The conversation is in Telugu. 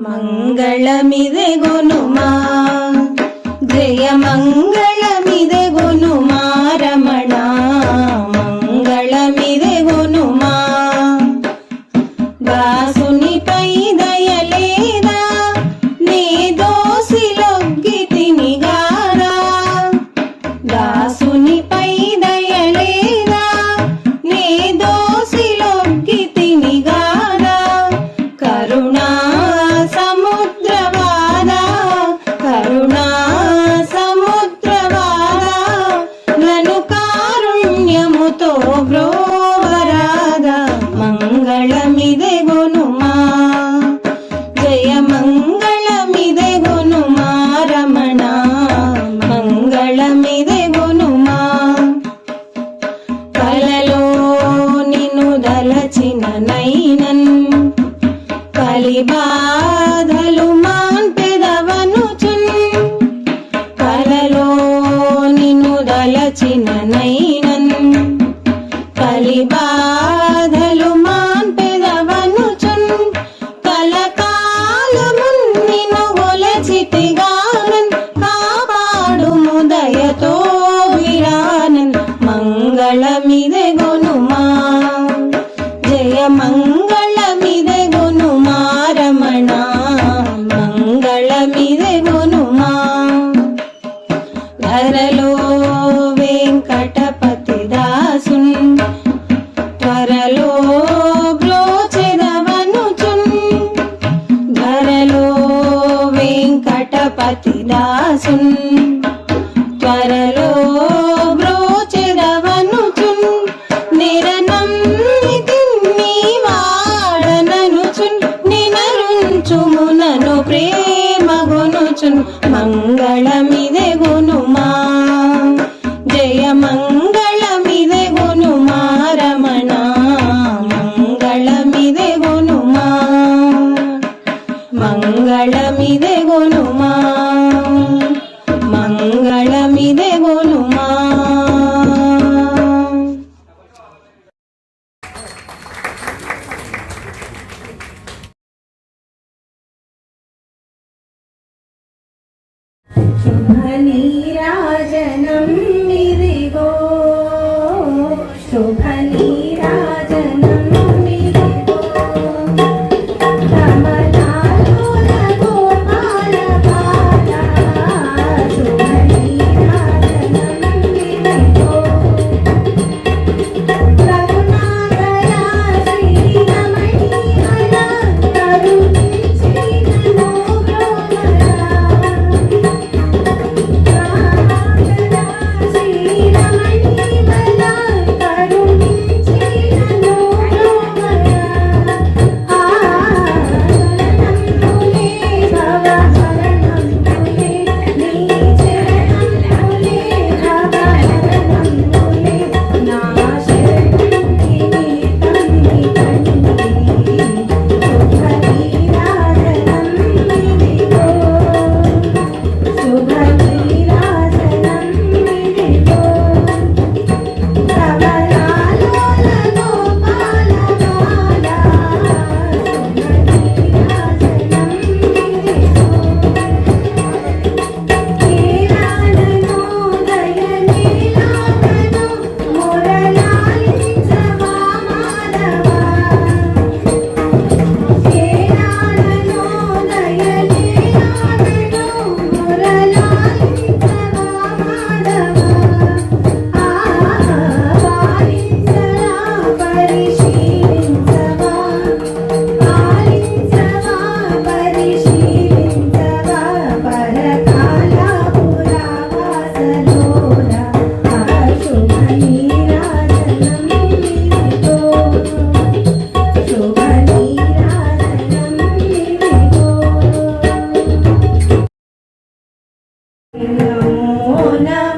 మంగళమిదెగునుమా? జయ మంగళ పతిదాసున్ త్వరలో బ్రోచెదవనుచున్. నిరనం వాడననుచున్. నినరుంచుమునను ప్రేమగొనుచున్. మంగళం now.